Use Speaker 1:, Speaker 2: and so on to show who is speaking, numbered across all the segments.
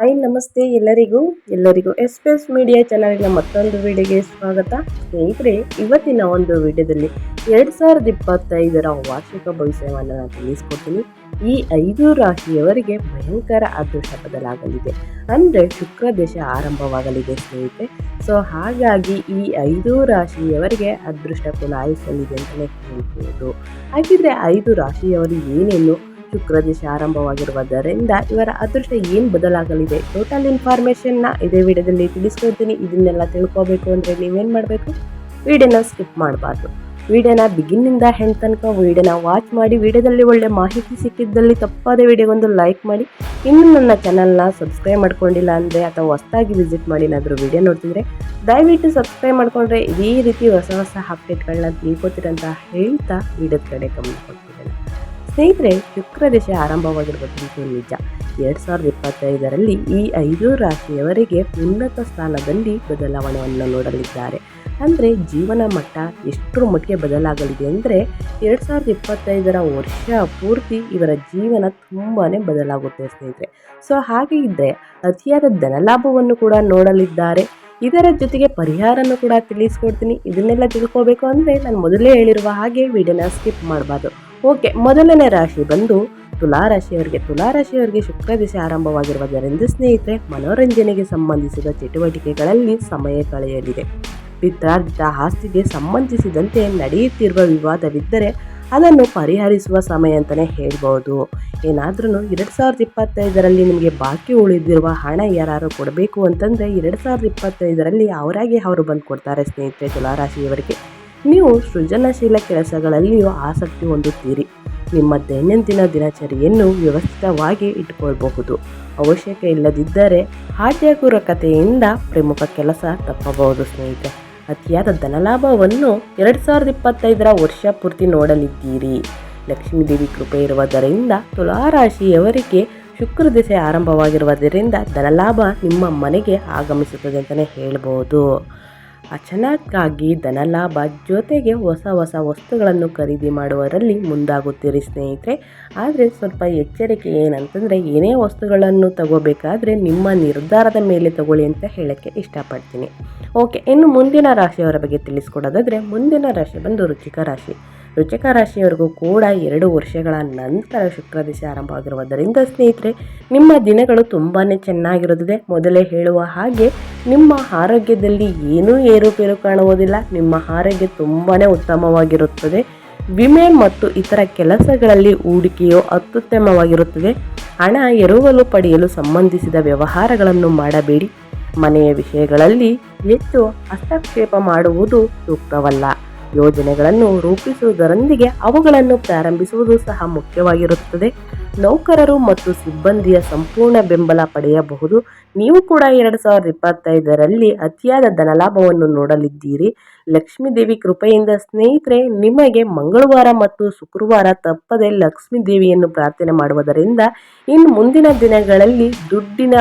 Speaker 1: Hi, ನಮಸ್ತೆ ಎಲ್ಲರಿಗೂ. ಎಲ್ಲರಿಗೂ ಎಸ್ ಪಿ ಎಸ್ ಮೀಡಿಯಾ ಚಾನಲ್ನ ಮತ್ತೊಂದು ವಿಡಿಯೋಗೆ ಸ್ವಾಗತ. ಸ್ನೇಹಿತರೆ, ಇವತ್ತಿನ ಒಂದು ವಿಡಿಯೋದಲ್ಲಿ ಎರಡು ಸಾವಿರದ ಇಪ್ಪತ್ತೈದರ ವಾರ್ಷಿಕ ಭವಿಷ್ಯವನ್ನು ನಾನು ತಿಳಿಸ್ಕೊಡ್ತೀನಿ. ಈ ಐದು ರಾಶಿಯವರಿಗೆ ಭಯಂಕರ ಅದೃಷ್ಟ ಬದಲಾಗಲಿದೆ. ಅಂದರೆ ಶುಕ್ರ ದೇಶ ಆರಂಭವಾಗಲಿದೆ ಸ್ನೇಹಿತರೆ. ಸೊ ಹಾಗಾಗಿ ಈ ಐದು ರಾಶಿಯವರಿಗೆ ಅದೃಷ್ಟ ಕುಲಾಯಿಸಲಿದೆ ಅಂತಲೇ ಹೇಳ್ಬೋದು. ಹಾಗಿದ್ರೆ ಐದು ರಾಶಿಯವರು ಏನೇನು ಶುಕ್ರ ದೇಶ ಆರಂಭವಾಗಿರುವುದರಿಂದ ಇವರ ಅದೃಷ್ಟ ಏನು ಬದಲಾಗಲಿದೆ? ಟೋಟಲ್ ಇನ್ಫಾರ್ಮೇಷನ್ನ ಇದೇ ವಿಡಿಯೋದಲ್ಲಿ ತಿಳಿಸ್ಕೊಡ್ತೀನಿ. ಇದನ್ನೆಲ್ಲ ತಿಳ್ಕೊಬೇಕು ಅಂದರೆ ನೀವೇನು ಮಾಡಬೇಕು? ವಿಡಿಯೋನ ಸ್ಕಿಪ್ ಮಾಡಬಾರ್ದು. ವಿಡಿಯೋನ ಬಿಗಿನ್ನಿಂದ ಹೆಣ್ಣು ತನಕ ವಿಡಿಯೋನ ವಾಚ್ ಮಾಡಿ, ವಿಡಿಯೋದಲ್ಲಿ ಒಳ್ಳೆ ಮಾಹಿತಿ ಸಿಕ್ಕಿದ್ದಲ್ಲಿ ತಪ್ಪಾದ ವಿಡಿಯೋಗೊಂದು ಲೈಕ್ ಮಾಡಿ. ಇನ್ನು ನನ್ನ ಚಾನಲ್ನ ಸಬ್ಸ್ಕ್ರೈಬ್ ಮಾಡ್ಕೊಂಡಿಲ್ಲ ಅಂದರೆ ಅಥವಾ ಹೊಸದಾಗಿ ವಿಸಿಟ್ ಮಾಡಿ ಏನಾದರೂ ವಿಡಿಯೋ ನೋಡ್ತಿದ್ರೆ, ದಯವಿಟ್ಟು ಸಬ್ಸ್ಕ್ರೈಬ್ ಮಾಡ್ಕೊಂಡ್ರೆ ಇದೇ ರೀತಿ ಹೊಸ ಹೊಸ ಅಪ್ಡೇಟ್ಗಳನ್ನ ತಿಳ್ಕೊತೀರಂತ ಹೇಳ್ತಾ ವಿಡಿಯೋದ ಕಡೆ ಗಮನ ಕೊಡ್ತಿದ್ದೇನೆ. ಸ್ನೇಹಿತರೆ, ಶುಕ್ರ ದೇಶ ಆರಂಭವಾಗಿರುವುದು ನಿಜ. ಎರಡು ಸಾವಿರದ ಇಪ್ಪತ್ತೈದರಲ್ಲಿ ಈ ಐದು ರಾಶಿಯವರಿಗೆ ಉನ್ನತ ಸ್ಥಾನದಲ್ಲಿ ಬದಲಾವಣೆಯನ್ನು ನೋಡಲಿದ್ದಾರೆ. ಅಂದರೆ ಜೀವನ ಮಟ್ಟ ಎಷ್ಟರ ಮಟ್ಟಿಗೆ ಬದಲಾಗಲಿದೆ ಅಂದರೆ ಎರಡು ಸಾವಿರದ ಇಪ್ಪತ್ತೈದರ ವರ್ಷ ಪೂರ್ತಿ ಇವರ ಜೀವನ ತುಂಬಾ ಬದಲಾಗುತ್ತೆ ಸ್ನೇಹಿತರೆ. ಸೊ ಹಾಗೆ ಇದ್ದರೆ ಅತಿಯಾದ ಧನಲಾಭವನ್ನು ಕೂಡ ನೋಡಲಿದ್ದಾರೆ. ಇದರ ಜೊತೆಗೆ ಪರಿಹಾರನೂ ಕೂಡ ತಿಳಿಸ್ಕೊಡ್ತೀನಿ. ಇದನ್ನೆಲ್ಲ ತಿಳ್ಕೋಬೇಕು ಅಂದರೆ ನಾನು ಮೊದಲೇ ಹೇಳಿರುವ ಹಾಗೆ ವಿಡಿಯೋನ ಸ್ಕಿಪ್ ಮಾಡಬಾರ್ದು. ಓಕೆ, ಮೊದಲನೇ ರಾಶಿ ಬಂದು ತುಲಾ ರಾಶಿಯವರಿಗೆ. ತುಲಾ ರಾಶಿಯವರಿಗೆ ಶುಕ್ರ ದಿಸೆ ಆರಂಭವಾಗಿರುವುದರಿಂದ ಸ್ನೇಹಿತರೆ, ಮನೋರಂಜನೆಗೆ ಸಂಬಂಧಿಸಿದ ಚಟುವಟಿಕೆಗಳಲ್ಲಿ ಸಮಯ ಕಳೆಯಲಿದೆ. ಪಿತ್ರಾರ್ಜಿತ ಆಸ್ತಿಗೆ ಸಂಬಂಧಿಸಿದಂತೆ ನಡೆಯುತ್ತಿರುವ ವಿವಾದವಿದ್ದರೆ ಅದನ್ನು ಪರಿಹರಿಸುವ ಸಮಯ ಅಂತಲೇ ಹೇಳ್ಬೋದು. ಏನಾದ್ರೂ ಎರಡು ಸಾವಿರದ ಇಪ್ಪತ್ತೈದರಲ್ಲಿ ನಿಮಗೆ ಬಾಕಿ ಉಳಿದಿರುವ ಹಣ ಯಾರು ಕೊಡಬೇಕು ಅಂತಂದರೆ ಎರಡು ಸಾವಿರದ ಇಪ್ಪತ್ತೈದರಲ್ಲಿ ಅವರಾಗಿ ಅವರು ಬಂದು ಕೊಡ್ತಾರೆ ಸ್ನೇಹಿತರೆ ತುಲಾರಾಶಿಯವರಿಗೆ ನೀವು ಸೃಜನಶೀಲ ಕೆಲಸಗಳಲ್ಲಿಯೂ ಆಸಕ್ತಿ ಹೊಂದುತ್ತೀರಿ. ನಿಮ್ಮ ದೈನಂದಿನ ದಿನಚರಿಯನ್ನು ವ್ಯವಸ್ಥಿತವಾಗಿ ಇಟ್ಕೊಳ್ಬಹುದು ಅವಶ್ಯಕ ಇಲ್ಲದಿದ್ದರೆ ಹಾಟ್ಯಗುರಕತೆಯಿಂದ ಪ್ರಮುಖ ಕೆಲಸ ತಪ್ಪಬಹುದು ಸ್ನೇಹಿತೆ ಅತಿಯಾದ ಧನಲಾಭವನ್ನು ಎರಡು ಸಾವಿರದ ಇಪ್ಪತ್ತೈದರ ವರ್ಷ ಪೂರ್ತಿ ನೋಡಲಿದ್ದೀರಿ. ಲಕ್ಷ್ಮೀದೇವಿ ಕೃಪೆ ಇರುವುದರಿಂದ ತುಲಾರಾಶಿಯವರಿಗೆ ಶುಕ್ರ ದಿಸೆ ಆರಂಭವಾಗಿರುವುದರಿಂದ ಧನಲಾಭ ನಿಮ್ಮ ಮನೆಗೆ ಆಗಮಿಸುತ್ತದೆ ಅಂತಲೇ ಹೇಳ್ಬೋದು ಅಚಾನಕ್ಕಾಗಿ ಧನಲಾಭ ಜೊತೆಗೆ ಹೊಸ ಹೊಸ ವಸ್ತುಗಳನ್ನು ಖರೀದಿ ಮಾಡುವರಲ್ಲಿ ಮುಂದಾಗುತ್ತೀರಿ ಸ್ನೇಹಿತರೆ. ಆದರೆ ಸ್ವಲ್ಪ ಎಚ್ಚರಿಕೆ ಏನಂತಂದರೆ, ಏನೇ ವಸ್ತುಗಳನ್ನು ತಗೋಬೇಕಾದ್ರೆ ನಿಮ್ಮ ನಿರ್ಧಾರದ ಮೇಲೆ ತಗೊಳ್ಳಿ ಅಂತ ಹೇಳೋಕ್ಕೆ ಇಷ್ಟಪಡ್ತೀನಿ. ಓಕೆ, ಇನ್ನು ಮುಂದಿನ ರಾಶಿಯವರ ಬಗ್ಗೆ ತಿಳಿಸ್ಕೊಡೋದಾದರೆ, ಮುಂದಿನ ರಾಶಿ ಬಂದು ರುಚಿಕ ರಾಶಿ. ರುಚಿಕ ರಾಶಿಯವರೆಗೂ ಕೂಡ ಎರಡು ವರ್ಷಗಳ ನಂತರ ಶುಕ್ರ ದಿಶೆ ಆರಂಭವಾಗಿರುವುದರಿಂದ ಸ್ನೇಹಿತರೆ, ನಿಮ್ಮ ದಿನಗಳು ತುಂಬಾ ಚೆನ್ನಾಗಿರುತ್ತದೆ. ಮೊದಲೇ ಹೇಳುವ ಹಾಗೆ ನಿಮ್ಮ ಆರೋಗ್ಯದಲ್ಲಿ ಏನೂ ಏರುಪೇರು ಕಾಣುವುದಿಲ್ಲ. ನಿಮ್ಮ ಆರೋಗ್ಯ ತುಂಬಾ ಉತ್ತಮವಾಗಿರುತ್ತದೆ. ವಿಮೆ ಮತ್ತು ಇತರ ಕೆಲಸಗಳಲ್ಲಿ ಹೂಡಿಕೆಯು ಅತ್ಯುತ್ತಮವಾಗಿರುತ್ತದೆ. ಹಣ ಎರವಲು ಪಡೆಯಲು ಸಂಬಂಧಿಸಿದ ವ್ಯವಹಾರಗಳನ್ನು ಮಾಡಬೇಡಿ. ಮನೆಯ ವಿಷಯಗಳಲ್ಲಿ ಹೆಚ್ಚು ಹಸ್ತಕ್ಷೇಪ ಮಾಡುವುದು ಸೂಕ್ತವಲ್ಲ. ಯೋಜನೆಗಳನ್ನು ರೂಪಿಸುವುದರೊಂದಿಗೆ ಅವುಗಳನ್ನು ಪ್ರಾರಂಭಿಸುವುದು ಸಹ ಮುಖ್ಯವಾಗಿರುತ್ತದೆ. ನೌಕರರು ಮತ್ತು ಸಿಬ್ಬಂದಿಯ ಸಂಪೂರ್ಣ ಬೆಂಬಲ ಪಡೆಯಬಹುದು. ನೀವು ಕೂಡ ಎರಡು ಸಾವಿರದ ಇಪ್ಪತ್ತೈದರಲ್ಲಿ ಅತಿಯಾದ ಧನಲಾಭವನ್ನು ನೋಡಲಿದ್ದೀರಿ. ಲಕ್ಷ್ಮೀದೇವಿ ಕೃಪೆಯಿಂದ ಸ್ನೇಹಿತರೆ, ನಿಮಗೆ ಮಂಗಳವಾರ ಮತ್ತು ಶುಕ್ರವಾರ ತಪ್ಪದೆ ಲಕ್ಷ್ಮೀ ದೇವಿಯನ್ನು ಪ್ರಾರ್ಥನೆ ಮಾಡುವುದರಿಂದ ಇನ್ನು ಮುಂದಿನ ದಿನಗಳಲ್ಲಿ ದುಡ್ಡಿನ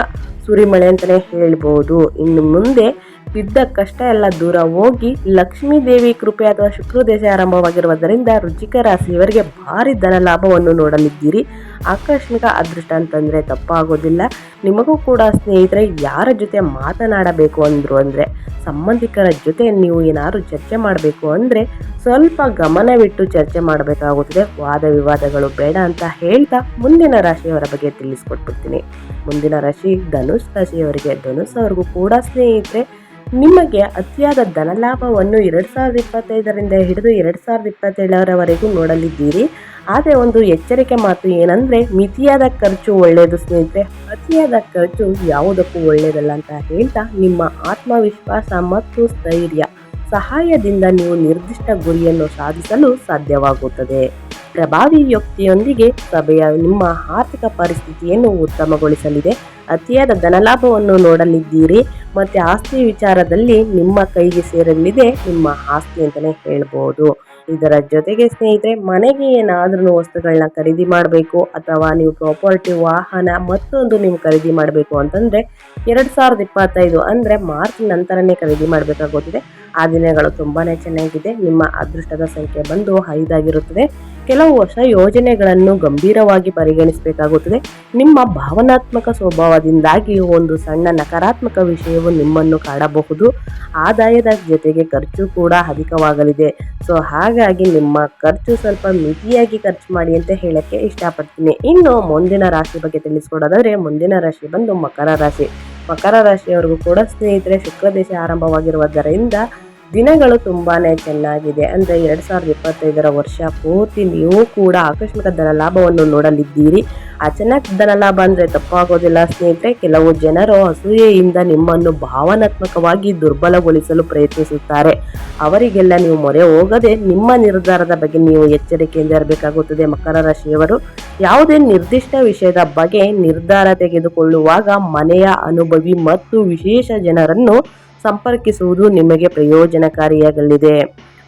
Speaker 1: ಸುರಿಮಳೆ ಅಂತಲೇ ಹೇಳ್ಬೋದು. ಇನ್ನು ಮುಂದೆ ಬಿದ್ದ ಕಷ್ಟ ಎಲ್ಲ ದೂರ ಹೋಗಿ ಲಕ್ಷ್ಮೀ ದೇವಿ ಕೃಪೆ ಅಥವಾ ಶುಕ್ರದೇಶ ಆರಂಭವಾಗಿರುವುದರಿಂದ ರುಚಿಕ ರಾಶಿಯವರಿಗೆ ಭಾರಿ ಧನ ಲಾಭವನ್ನು ನೋಡಲಿದ್ದೀರಿ. ಆಕಸ್ಮಿಕ ಅದೃಷ್ಟ ಅಂತಂದರೆ ತಪ್ಪಾಗೋದಿಲ್ಲ. ನಿಮಗೂ ಕೂಡ ಸ್ನೇಹಿತರೆ, ಯಾರ ಜೊತೆ ಮಾತನಾಡಬೇಕು ಅಂದರು ಅಂದರೆ, ಸಂಬಂಧಿಕರ ಜೊತೆ ನೀವು ಏನಾದರೂ ಚರ್ಚೆ ಮಾಡಬೇಕು ಅಂದರೆ, ಸ್ವಲ್ಪ ಗಮನವಿಟ್ಟು ಚರ್ಚೆ ಮಾಡಬೇಕಾಗುತ್ತದೆ. ವಾದ ವಿವಾದಗಳು ಬೇಡ ಅಂತ ಹೇಳ್ತಾ ಮುಂದಿನ ರಾಶಿಯವರ ಬಗ್ಗೆ ತಿಳಿಸ್ಕೊಟ್ಬಿಡ್ತೀನಿ. ಮುಂದಿನ ರಾಶಿ ಧನುಷ್ ರಾಶಿಯವರಿಗೆ ಧನುಷ್ ಅವ್ರಿಗೂ ಕೂಡ ಸ್ನೇಹಿತರೆ ನಿಮಗೆ ಅತಿಯಾದ ಧನಲಾಭವನ್ನು ಎರಡು ಸಾವಿರದ ಇಪ್ಪತ್ತೈದರಿಂದ ಹಿಡಿದು ಎರಡು ಸಾವಿರದ ಇಪ್ಪತ್ತೇಳರವರೆಗೂ ನೋಡಲಿದ್ದೀರಿ. ಆದರೆ ಒಂದು ಎಚ್ಚರಿಕೆ ಮಾತು ಏನಂದರೆ, ಮಿತಿಯಾದ ಖರ್ಚು ಒಳ್ಳೆಯದು ಸ್ನೇಹಿತರೆ. ಅತಿಯಾದ ಖರ್ಚು ಯಾವುದಕ್ಕೂ ಒಳ್ಳೆಯದಲ್ಲ ಅಂತ ಹೇಳ್ತಾ ನಿಮ್ಮ ಆತ್ಮವಿಶ್ವಾಸ ಮತ್ತು ಸ್ಥೈರ್ಯ ಸಹಾಯದಿಂದ ನೀವು ನಿರ್ದಿಷ್ಟ ಗುರಿಯನ್ನು ಸಾಧಿಸಲು ಸಾಧ್ಯವಾಗುತ್ತದೆ. ಪ್ರಭಾವಿ ವ್ಯಕ್ತಿಯೊಂದಿಗೆ ಸಭೆಯ ನಿಮ್ಮ ಆರ್ಥಿಕ ಪರಿಸ್ಥಿತಿಯನ್ನು ಉತ್ತಮಗೊಳಿಸಲಿದೆ. ಅತಿಯಾದ ಧನಲಾಭವನ್ನು ನೋಡಲಿದ್ದೀರಿ. ಮತ್ತು ಆಸ್ತಿ ವಿಚಾರದಲ್ಲಿ ನಿಮ್ಮ ಕೈಗೆ ಸೇರಲಿದೆ, ನಿಮ್ಮ ಆಸ್ತಿ ಅಂತಲೇ ಹೇಳ್ಬೋದು. ಇದರ ಜೊತೆಗೆ ಸ್ನೇಹಿತರೆ, ಮನೆಗೆ ಏನಾದ್ರೂ ವಸ್ತುಗಳನ್ನ ಖರೀದಿ ಮಾಡಬೇಕು, ಅಥವಾ ನೀವು ಪ್ರಾಪರ್ಟಿ, ವಾಹನ, ಮತ್ತೊಂದು ನೀವು ಖರೀದಿ ಮಾಡಬೇಕು ಅಂತಂದರೆ, ಎರಡು ಸಾವಿರದ ಇಪ್ಪತ್ತೈದು ಅಂದರೆ ಮಾರ್ಚ್ ನಂತರನೇ ಖರೀದಿ ಮಾಡಬೇಕಾಗುತ್ತದೆ. ಆ ದಿನಗಳು ತುಂಬಾನೇ ಚೆನ್ನಾಗಿದೆ. ನಿಮ್ಮ ಅದೃಷ್ಟದ ಸಂಖ್ಯೆ ಬಂದು ಐದಾಗಿರುತ್ತದೆ. ಕೆಲವು ವರ್ಷ ಯೋಜನೆಗಳನ್ನು ಗಂಭೀರವಾಗಿ ಪರಿಗಣಿಸಬೇಕಾಗುತ್ತದೆ. ನಿಮ್ಮ ಭಾವನಾತ್ಮಕ ಸ್ವಭಾವದಿಂದಾಗಿ ಒಂದು ಸಣ್ಣ ನಕಾರಾತ್ಮಕ ವಿಷಯವು ನಿಮ್ಮನ್ನು ಕಾಡಬಹುದು. ಆದಾಯದ ಜೊತೆಗೆ ಖರ್ಚು ಕೂಡ ಅಧಿಕವಾಗಲಿದೆ. ಸೊ, ಹಾಗಾಗಿ ನಿಮ್ಮ ಖರ್ಚು ಸ್ವಲ್ಪ ಮಿತಿಯಾಗಿ ಖರ್ಚು ಮಾಡಿ ಅಂತ ಹೇಳಕ್ಕೆ ಇಷ್ಟಪಡ್ತೀನಿ. ಇನ್ನು ಮುಂದಿನ ರಾಶಿ ಬಗ್ಗೆ ತಿಳಿಸ್ಕೊಡೋದಾದರೆ, ಮುಂದಿನ ರಾಶಿ ಬಂದು ಮಕರ ರಾಶಿ. ಮಕರ ರಾಶಿಯವರೆಗೂ ಕೂಡ ಸ್ನೇಹಿತರೆ ಶುಕ್ರ ದೇಶ ಆರಂಭವಾಗಿರುವುದರಿಂದ ದಿನಗಳು ತುಂಬಾ ಚೆನ್ನಾಗಿದೆ. ಅಂದರೆ ಎರಡು ಸಾವಿರದ ಇಪ್ಪತ್ತೈದರ ವರ್ಷ ಪೂರ್ತಿ ನೀವು ಕೂಡ ಆಕಸ್ಮಿಕ ಧನ ಲಾಭವನ್ನು ನೋಡಲಿದ್ದೀರಿ. ಅಚಾನಕ್ ಧನ ಲಾಭ ಅಂದರೆ ತಪ್ಪಾಗೋದಿಲ್ಲ ಸ್ನೇಹಿತರೆ. ಕೆಲವು ಜನರು ಅಸೂಯೆಯಿಂದ ನಿಮ್ಮನ್ನು ಭಾವನಾತ್ಮಕವಾಗಿ ದುರ್ಬಲಗೊಳಿಸಲು ಪ್ರಯತ್ನಿಸುತ್ತಾರೆ. ಅವರಿಗೆಲ್ಲ ನೀವು ಮೊರೆ ಹೋಗದೆ ನಿಮ್ಮ ನಿರ್ಧಾರದ ಬಗ್ಗೆ ನೀವು ಎಚ್ಚರಿಕೆಯಿಂದ ಇರಬೇಕಾಗುತ್ತದೆ. ಮಕರ ರಾಶಿಯವರು, ಯಾವುದೇ ನಿರ್ದಿಷ್ಟ ವಿಷಯದ ಬಗ್ಗೆ ನಿರ್ಧಾರ ತೆಗೆದುಕೊಳ್ಳುವಾಗ ಮನೆಯ ಅನುಭವಿ ಮತ್ತು ವಿಶೇಷ ಜನರನ್ನು ಸಂಪರ್ಕಿಸುವುದು ನಿಮಗೆ ಪ್ರಯೋಜನಕಾರಿಯಾಗಲಿದೆ.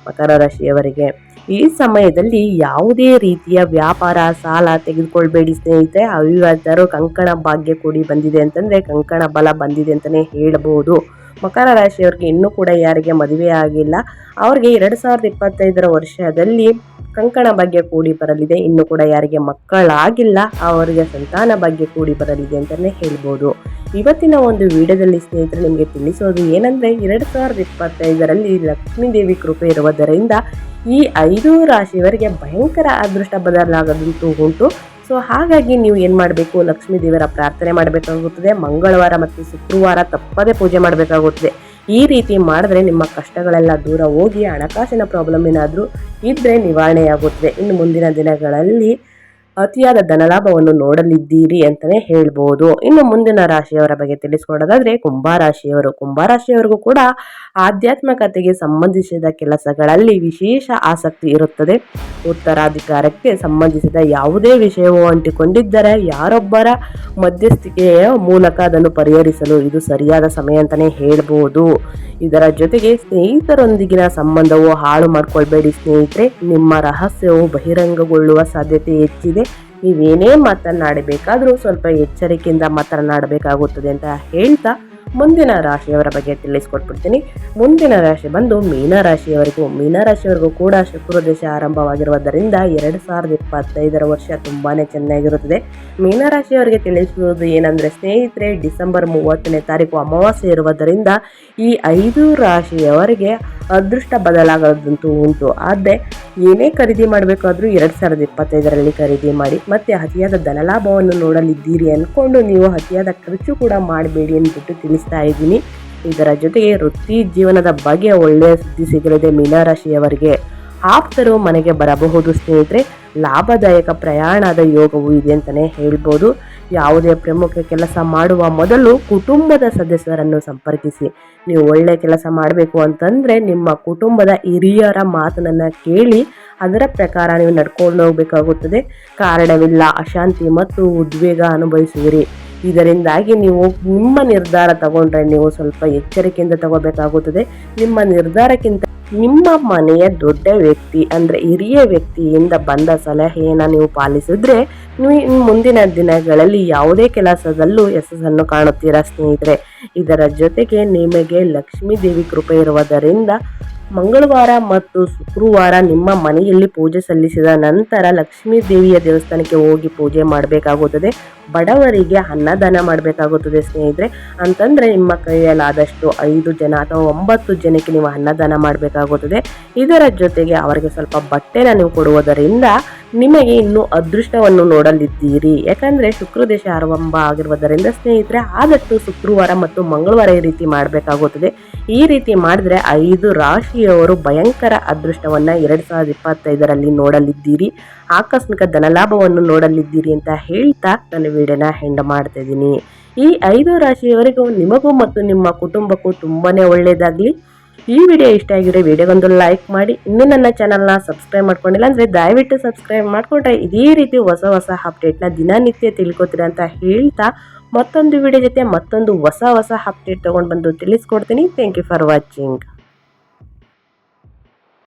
Speaker 1: ಮಕರ ರಾಶಿಯವರಿಗೆ. ಈ ಸಮಯದಲ್ಲಿ ಯಾವುದೇ ರೀತಿಯ ವ್ಯಾಪಾರ, ಸಾಲ ತೆಗೆದುಕೊಳ್ಬೇಡಿ ಸ್ನೇಹಿತರೆ. ಅವಿವಾದರು ಕಂಕಣ ಭಾಗ್ಯ ಕೂಡಿ ಬಂದಿದೆ ಅಂತಂದರೆ ಕಂಕಣ ಬಲ ಬಂದಿದೆ ಅಂತಲೇ ಹೇಳಬಹುದು. ಮಕರ ರಾಶಿಯವ್ರಿಗೆ ಇನ್ನೂ ಕೂಡ ಯಾರಿಗೆ ಮದುವೆ ಆಗಿಲ್ಲ. ಅವ್ರಿಗೆ ಎರಡು ಸಾವಿರದ ಇಪ್ಪತ್ತೈದರ ವರ್ಷದಲ್ಲಿ ಕಂಕಣ ಬಗ್ಗೆ ಕೂಡಿ ಬರಲಿದೆ. ಇನ್ನು ಕೂಡ ಯಾರಿಗೆ ಮಕ್ಕಳಾಗಿಲ್ಲ, ಅವರಿಗೆ ಸಂತಾನ ಬಗ್ಗೆ ಕೂಡಿ ಬರಲಿದೆ ಅಂತಲೇ ಹೇಳ್ಬೋದು. ಇವತ್ತಿನ ಒಂದು ವಿಡಿಯೋದಲ್ಲಿ ಸ್ನೇಹಿತರು ನಿಮಗೆ ತಿಳಿಸೋದು ಏನಂದರೆ, ಎರಡು ಸಾವಿರದ ಇಪ್ಪತ್ತೈದರಲ್ಲಿ ಲಕ್ಷ್ಮೀದೇವಿ ಕೃಪೆ ಇರುವುದರಿಂದ ಈ ಐದು ರಾಶಿಯವರಿಗೆ ಭಯಂಕರ ಅದೃಷ್ಟ ಬದಲಾಗದಂತೂ ಉಂಟು. ಸೊ ಹಾಗಾಗಿ ನೀವು ಏನು ಮಾಡಬೇಕು? ಲಕ್ಷ್ಮೀ ದೇವರ ಪ್ರಾರ್ಥನೆ ಮಾಡಬೇಕಾಗುತ್ತದೆ. ಮಂಗಳವಾರ ಮತ್ತು ಶುಕ್ರವಾರ ತಪ್ಪದೇ ಪೂಜೆ ಮಾಡಬೇಕಾಗುತ್ತದೆ. ಈ ರೀತಿ ಮಾಡಿದ್ರೆ ನಿಮ್ಮ ಕಷ್ಟಗಳೆಲ್ಲ ದೂರ ಹೋಗಿ ಹಣಕಾಸಿನ ಪ್ರಾಬ್ಲಮ್ ಏನಾದರೂ ಇದ್ದರೆ ನಿವಾರಣೆಯಾಗುತ್ತದೆ. ಇನ್ನು ಮುಂದಿನ ದಿನಗಳಲ್ಲಿ ಅತಿಯಾದ ಧನಲಾಭವನ್ನು ನೋಡಲಿದ್ದೀರಿ ಅಂತಲೇ ಹೇಳ್ಬೋದು. ಇನ್ನು ಮುಂದಿನ ರಾಶಿಯವರ ಬಗ್ಗೆ ತಿಳಿಸ್ಕೊಡೋದಾದ್ರೆ ಕುಂಭರಾಶಿಯವರು ಕುಂಭರಾಶಿಯವರಿಗೂ ಕೂಡ ಆಧ್ಯಾತ್ಮಿಕತೆಗೆ ಸಂಬಂಧಿಸಿದ ಕೆಲಸಗಳಲ್ಲಿ ವಿಶೇಷ ಆಸಕ್ತಿ ಇರುತ್ತದೆ. ಉತ್ತರಾಧಿಕಾರಕ್ಕೆ ಸಂಬಂಧಿಸಿದ ಯಾವುದೇ ವಿಷಯವು ಅಂಟಿಕೊಂಡಿದ್ದರೆ ಯಾರೊಬ್ಬರ ಮಧ್ಯಸ್ಥಿಕೆಯ ಮೂಲಕ ಅದನ್ನು ಪರಿಹರಿಸಲು ಇದು ಸರಿಯಾದ ಸಮಯ ಅಂತಲೇ ಹೇಳ್ಬೋದು. ಇದರ ಜೊತೆಗೆ ಸ್ನೇಹಿತರೊಂದಿಗಿನ ಸಂಬಂಧವು ಹಾಳು ಮಾಡ್ಕೊಳ್ಬೇಡಿ ಸ್ನೇಹಿತರೆ. ನಿಮ್ಮ ರಹಸ್ಯವು ಬಹಿರಂಗಗೊಳ್ಳುವ ಸಾಧ್ಯತೆ ಹೆಚ್ಚಿದೆ. ನೀವೇನೇ ಮಾತನಾಡಬೇಕಾದರೂ ಸ್ವಲ್ಪ ಎಚ್ಚರಿಕೆಯಿಂದ ಮಾತನಾಡಬೇಕಾಗುತ್ತದೆ ಅಂತ ಹೇಳ್ತಾ ಮುಂದಿನ ರಾಶಿಯವರ ಬಗ್ಗೆ ತಿಳಿಸ್ಕೊಟ್ಬಿಡ್ತೀನಿ. ಮುಂದಿನ ರಾಶಿ ಬಂದು ಮೀನರಾಶಿಯವರಿಗೂ ಮೀನರಾಶಿಯವರಿಗೂ ಕೂಡ ಶುಕ್ರ ದೇಶ ಆರಂಭವಾಗಿರುವುದರಿಂದ ಎರಡು ಸಾವಿರದ ಇಪ್ಪತ್ತೈದರ ವರ್ಷ ತುಂಬಾ ಚೆನ್ನಾಗಿರುತ್ತದೆ. ಮೀನರಾಶಿಯವರಿಗೆ ತಿಳಿಸುವುದು ಏನಂದ್ರೆ, ಸ್ನೇಹಿತರೆ, ಡಿಸೆಂಬರ್ ಮೂವತ್ತನೇ ತಾರೀಕು ಅಮಾವಾಸ್ಯೆ ಇರುವುದರಿಂದ ಈ ಐದು ರಾಶಿಯವರಿಗೆ ಅದೃಷ್ಟ ಬದಲಾಗದಂತೂ ಉಂಟು. ಆದರೆ ಏನೇ ಖರೀದಿ ಮಾಡಬೇಕಾದ್ರೂ ಎರಡು ಸಾವಿರದ ಇಪ್ಪತ್ತೈದರಲ್ಲಿ ಖರೀದಿ ಮಾಡಿ, ಮತ್ತೆ ಅತಿಯಾದ ಧನಲಾಭವನ್ನು ನೋಡಲಿದ್ದೀರಿ ಅಂದ್ಕೊಂಡು ನೀವು ಅತಿಯಾದ ಖರ್ಚು ಕೂಡ ಮಾಡಬೇಡಿ ಅಂದ್ಬಿಟ್ಟು ಇದ್ದೀನಿ. ಇದರ ಜೊತೆಗೆ ವೃತ್ತಿ ಜೀವನದ ಬಗ್ಗೆ ಒಳ್ಳೆಯ ಸುದ್ದಿ ಸಿಗಲಿದೆ ಮೀನರಾಶಿಯವರಿಗೆ. ಆಪ್ತರು ಮನೆಗೆ ಬರಬಹುದು ಸ್ನೇಹಿತರೆ. ಲಾಭದಾಯಕ ಪ್ರಯಾಣದ ಯೋಗವು ಇದೆ ಅಂತಲೇ ಹೇಳ್ಬೋದು. ಯಾವುದೇ ಪ್ರಮುಖ ಕೆಲಸ ಮಾಡುವ ಮೊದಲು ಕುಟುಂಬದ ಸದಸ್ಯರನ್ನು ಸಂಪರ್ಕಿಸಿ. ನೀವು ಒಳ್ಳೆ ಕೆಲಸ ಮಾಡಬೇಕು ಅಂತಂದರೆ ನಿಮ್ಮ ಕುಟುಂಬದ ಹಿರಿಯರ ಮಾತನ್ನು ಕೇಳಿ ಅದರ ಪ್ರಕಾರ ನೀವು ನಡ್ಕೊಂಡು ಹೋಗಬೇಕಾಗುತ್ತದೆ. ಕಾರಣವಿಲ್ಲ, ಅಶಾಂತಿ ಮತ್ತು ಉದ್ವೇಗ ಅನುಭವಿಸುವಿರಿ. ಇದರಿಂದಾಗಿ ನೀವು ನಿಮ್ಮ ನಿರ್ಧಾರ ತಗೊಂಡ್ರೆ ನೀವು ಸ್ವಲ್ಪ ಎಚ್ಚರಿಕೆಯಿಂದ ತಗೋಬೇಕಾಗುತ್ತದೆ. ನಿಮ್ಮ ನಿರ್ಧಾರಕ್ಕಿಂತ ನಿಮ್ಮ ಮನೆಯ ದೊಡ್ಡ ವ್ಯಕ್ತಿ ಅಂದರೆ ಹಿರಿಯ ವ್ಯಕ್ತಿಯಿಂದ ಬಂದ ಸಲಹೆಯನ್ನು ನೀವು ಪಾಲಿಸಿದ್ರೆ ನೀವು ಮುಂದಿನ ದಿನಗಳಲ್ಲಿ ಯಾವುದೇ ಕೆಲಸದಲ್ಲೂ ಯಶಸ್ಸನ್ನು ಕಾಣುತ್ತೀರಾ ಸ್ನೇಹಿತರೆ. ಇದರ ಜೊತೆಗೆ ನಿಮಗೆ ಲಕ್ಷ್ಮೀ ದೇವಿ ಕೃಪೆ ಇರುವುದರಿಂದ ಮಂಗಳವಾರ ಮತ್ತು ಶುಕ್ರವಾರ ನಿಮ್ಮ ಮನೆಯಲ್ಲಿ ಪೂಜೆ ಸಲ್ಲಿಸಿದ ನಂತರ ಲಕ್ಷ್ಮೀ ದೇವಿಯ ದೇವಸ್ಥಾನಕ್ಕೆ ಹೋಗಿ ಪೂಜೆ ಮಾಡಬೇಕಾಗುತ್ತದೆ. ಬಡವರಿಗೆ ಅನ್ನದಾನ ಮಾಡಬೇಕಾಗುತ್ತದೆ ಸ್ನೇಹಿತರೆ. ಅಂತಂದರೆ ನಿಮ್ಮ ಕೈಯಲ್ಲಾದಷ್ಟು ಐದು ಜನ ಅಥವಾ ಒಂಬತ್ತು ಜನಕ್ಕೆ ನೀವು ಅನ್ನದಾನ ಮಾಡಬೇಕಾಗುತ್ತದೆ. ಇದರ ಜೊತೆಗೆ ಅವರಿಗೆ ಸ್ವಲ್ಪ ಬಟ್ಟೆನ ನೀವು ಕೊಡುವುದರಿಂದ ನಿಮಗೆ ಇನ್ನೂ ಅದೃಷ್ಟವನ್ನು ನೋಡಲಿದ್ದೀರಿ. ಯಾಕಂದರೆ ಶುಕ್ರ ದೇಶ ಆರಂಭ ಆಗಿರುವುದರಿಂದ ಸ್ನೇಹಿತರೆ, ಆದಷ್ಟು ಶುಕ್ರವಾರ ಮತ್ತು ಮಂಗಳವಾರ ಈ ರೀತಿ ಮಾಡಬೇಕಾಗುತ್ತದೆ. ಈ ರೀತಿ ಮಾಡಿದ್ರೆ ಐದು ರಾಶಿಯವರು ಭಯಂಕರ ಅದೃಷ್ಟವನ್ನು ಎರಡು ಸಾವಿರದ ಇಪ್ಪತ್ತೈದರಲ್ಲಿ ನೋಡಲಿದ್ದೀರಿ. ಆಕಸ್ಮಿಕ ಧನಲಾಭವನ್ನು ನೋಡಲಿದ್ದೀರಿ ಅಂತ ಹೇಳ್ತಾ ನನ್ನ ವಿಡಿಯೋನ ಹೆಂಡ ಮಾಡ್ತಾ ಇದ್ದೀನಿ. ಈ ಐದು ರಾಶಿಯವರೆಗೂ ನಿಮಗೂ ಮತ್ತು ನಿಮ್ಮ ಕುಟುಂಬಕ್ಕೂ ತುಂಬಾ ಒಳ್ಳೆಯದಾಗಲಿ ಈ ವಿಡಿಯೋ ಇಷ್ಟ ಆಗಿದ್ರೆ ವಿಡಿಯೋಗೊಂದು ಲೈಕ್ ಮಾಡಿ. ಇನ್ನೂ ನನ್ನ ಚಾನಲ್ನ ಸಬ್ಸ್ಕ್ರೈಬ್ ಮಾಡ್ಕೊಂಡಿಲ್ಲ ಅಂದರೆ ದಯವಿಟ್ಟು ಸಬ್ಸ್ಕ್ರೈಬ್ ಮಾಡಿಕೊಂಡ್ರೆ ಇದೇ ರೀತಿ ಹೊಸ ಹೊಸ ಅಪ್ಡೇಟ್ನ ದಿನನಿತ್ಯ ತಿಳ್ಕೊತೀರ ಅಂತ ಹೇಳ್ತಾ ಮತ್ತೊಂದು ವಿಡಿಯೋ ಜೊತೆ ಮತ್ತೊಂದು ಹೊಸ ಹೊಸ ಅಪ್ಡೇಟ್ ತೊಗೊಂಡು ಬಂದು ತಿಳಿಸ್ಕೊಡ್ತೀನಿ. Thank you for watching